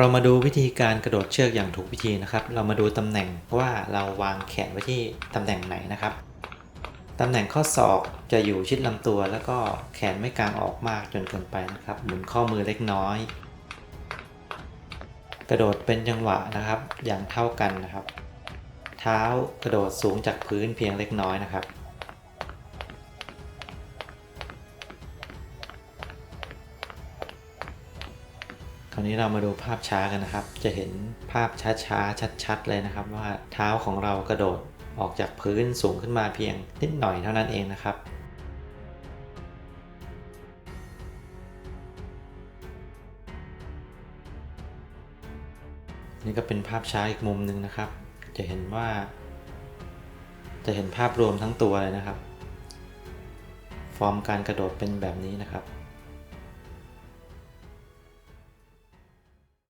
เรามาดูวิธีการกระโดดเชือกอย่างถูกวิธีนะครับ เรามาดูตำแหน่งว่าเราวางแขนไว้ที่ตำแหน่งไหนนะครับ ตำแหน่งข้อศอกจะอยู่ชิดลำตัว แล้วก็แขนไม่กางออกมากจนเกินไปนะครับ หมุนข้อมือเล็กน้อย กระโดดเป็นจังหวะนะครับอย่างเท่ากันนะครับ เท้ากระโดดสูงจากพื้นเพียงเล็กน้อยนะครับ ราวนี้เรามาดูภาพช้ากันนะครับ จะเห็นภาพช้าๆชัดๆเลยนะครับ ว่าเท้าของเรากระโดดออกจากพื้นสูงขึ้นมาเพียงนิดหน่อยเท่านั้นเองนะครับนี่ก็เป็นภาพช้าอีกมุมหนึ่งนะครับ จะเห็นว่า จะเห็นภาพรวมทั้งตัวเลยนะครับ ฟอร์มการกระโดดเป็นแบบนี้นะครับ